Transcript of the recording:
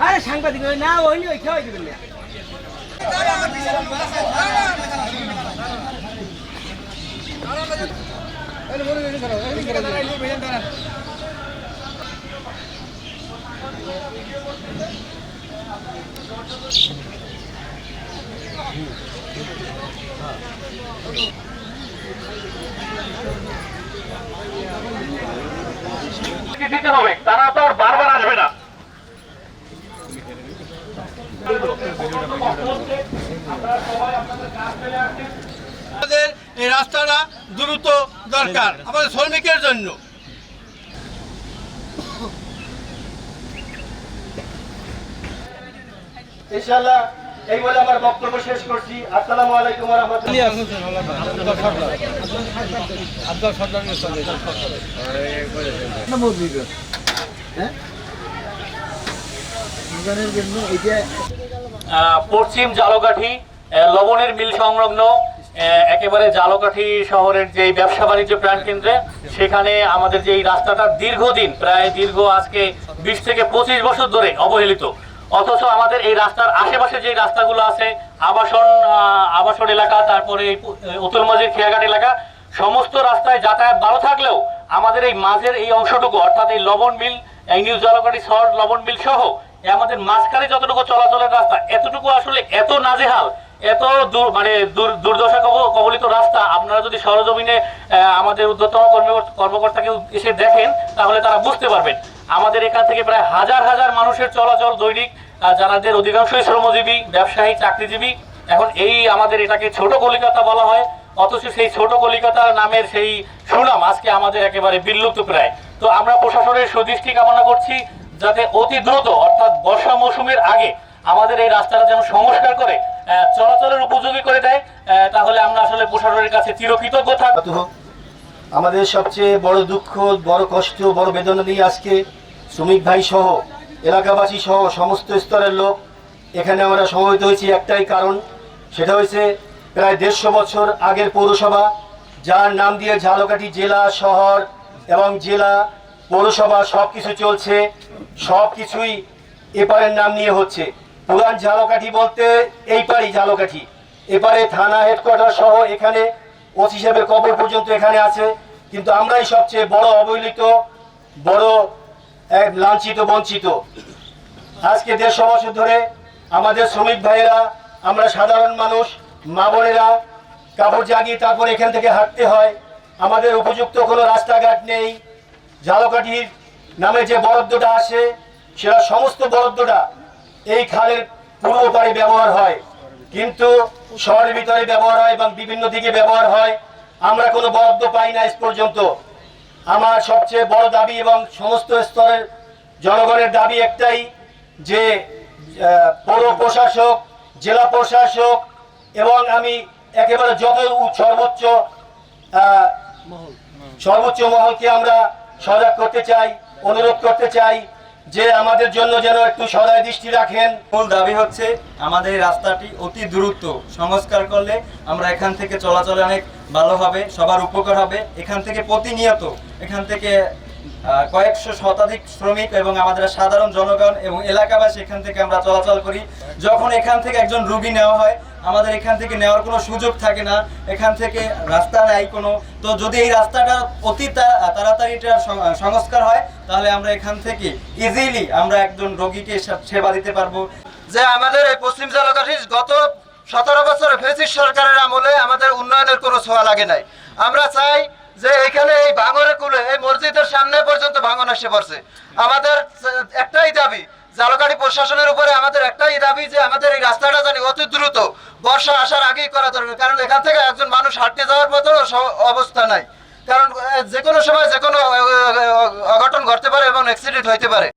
আরে সাংবাদিক না ওই ওই খাওয়াই দেবেন না দিতে তারা তো আর বারবার আসবে না আমাদের এই রাস্তাটা দ্রুত দরকার আমাদের শ্রমিকের জন্য ইনশাআল্লাহ এই বলে আমার বক্তব্য শেষ করছি আসসালামু আলাইকুম ওয়া রাহমাতুল্লাহ পশ্চিম জালকাঠি লবণের মিল সংলগ্ন একেবারে জালকাঠি শহরের যে ব্যবসা বাণিজ্য প্রাণ কেন্দ্রে সেখানে আমাদের যে রাস্তাটা দীর্ঘদিন, প্রায় দীর্ঘ আজকে বিশ থেকে পঁচিশ বছর ধরে অবহেলিত। অথচ আমাদের এই রাস্তার আশেপাশে যে রাস্তাগুলো আছে, আবাসন আবাসন এলাকা, তারপরে উত্তর মাঝির খেয়াঘাট এলাকা, সমস্ত রাস্তায় যাতায়াত ভালো থাকলেও আমাদের এই মাঝের এই অংশটুকু, অর্থাৎ এই লবণ মিল, এই নিউ জলকাঠি শহর লবণ মিল সহ আমাদের মাঝখানে যতটুকু চলাচলের রাস্তা, এতটুকু আসলে এত নাজেহাল এত মানে দুর্দশা কব- কবলিত রাস্তা, আপনারা যদি সরজমিনে আমাদের উদ্যতম কর্মী- কর্মকর্তাকে এসে দেখেন, তাহলে তারা বুঝতে পারবেন। আমাদের এখান থেকে প্রায় হাজার হাজার মানুষের চলাচল দৈনিক যাদের অধিকাংশই শ্রমজীবী, ব্যবসায়ী, চাকরিজীবী। এখন এই আমাদের এটাকে ছোট কলিকাতা বলা হয়, অথচ সেই ছোট কলিকাতা নামের সেই সুনাম আজকে আমাদের একেবারে বিলুপ্ত প্রায়। তো আমরা প্রশাসনের সুদৃষ্টি কামনা করছি, যাতে অতি দ্রুত, অর্থাৎ বর্ষা মৌসুমের আগে, আমাদের এই রাস্তাটা যেন সংস্কার করে চলাচলের উপযোগী করে দেয়। তাহলে আমরা আসলে প্রশাসনের কাছে চিরকৃতজ্ঞ থাকব। আমাদের সবচেয়ে বড় দুঃখ, বড় কষ্ট, বড় বেদনা নিয়ে আজকে শ্রমিক ভাই সহ, এলাকাবাসী সহ সমস্ত স্তরের লোক এখানে আমরা সমবেত হয়েছি। একটাই কারণ, সেটা হয়েছে প্রায় দেড়শো বছর আগের পৌরসভা, যার নাম দিয়ে ঝালকাঠি জেলা, শহর এবং জেলা পৌরসভা সব কিছু চলছে সব কিছুই এপারের নাম নিয়ে হচ্ছে। পুরান ঝালকাঠি বলতে এই পারি ঝালকাঠি। এপারে থানা হেডকোয়ার্টার সহ এখানে ওসি সাহেবের কবর পর্যন্ত এখানে আছে। কিন্তু আমরাই সবচেয়ে বড় অবহেলিত, বড় এক লাঞ্ছিত, বঞ্চিত। আজকে দেড়শো বছর ধরে আমাদের শ্রমিক ভাইয়েরা, আমরা সাধারণ মানুষ, মা বোনেরা, কাপড় জাগিয়ে তারপর এখান থেকে হাঁটতে হয়। আমাদের উপযুক্ত কোনো রাস্তাঘাট নেই। ঝালকাঠির নামে যে বরাদ্দটা আসে, সেটা সমস্ত বরাদ্দটা এই খালের পাড়ে ব্যবহার হয়। কিন্তু শহরের ভিতরে ব্যবহার হয় এবং বিভিন্ন দিকে ব্যবহার হয়। আমরা কোনো বরাদ্দ পাই না আজ পর্যন্ত। আমার সবচেয়ে বড় দাবি এবং সমস্ত স্তরের জনগণের দাবি একটাই যে পৌর প্রশাসক, জেলা প্রশাসক এবং আমি একেবারে যত সর্বোচ্চ সর্বোচ্চ মহলকে আমরা সজাগ করতে চাই, অনুরোধ করতে চাই যে আমাদের জন্য যেন একটু সদায় দৃষ্টি রাখেন। মূল দাবি হচ্ছে, আমাদের রাস্তাটি অতি দ্রুত সংস্কার করলে আমরা এখান থেকে চলাচলে অনেক ভালো হবে, সবার উপকার হবে। এখান থেকে প্রতিনিয়ত এখান থেকে কয়েকশো শতাধিক শ্রমিক এবং আমাদের সাধারণ জনগণ এবং এলাকাবাসী এখান থেকে আমরা চলাচল করি। যখন এখান থেকে একজন রুগী নেওয়া হয়, আমাদের এখান থেকে নেওয়ার কোনো সুযোগ থাকে না। এখান থেকে রাস্তা নাই কোনো। তো যদি এই রাস্তাটা অতি তাড়াতাড়ি সংস্কার হয়, তাহলে আমরা এখান থেকে ইজিলি আমরা একজন রোগীকে সেবা দিতে পারব। যে আমাদের এই পশ্চিম জলকাঠি গত সতেরো বছর ফেসিস সরকারের আমলে আমাদের উন্নয়নের কোনো ছোঁয়া লাগে নাই। আমরা চাই যে এখানে এই ভাঙনের কুলে, এই মসজিদের সামনে পর্যন্ত ভাঙন এসে পড়ছে। আমাদের, একটাই দাবি, জালকাঠি প্রশাসনের উপরে আমাদের একটাই দাবি যে আমাদের এই রাস্তাটা জানি অতি দ্রুত বর্ষা আসার আগেই করা দরকার, কারণ এখান থেকে একজন মানুষ হাঁটতে যাওয়ার মতো অবস্থা নাই। কারণ যে কোনো সময় যে কোনো অঘটন ঘটতে পারে এবং অ্যাক্সিডেন্ট হইতে পারে।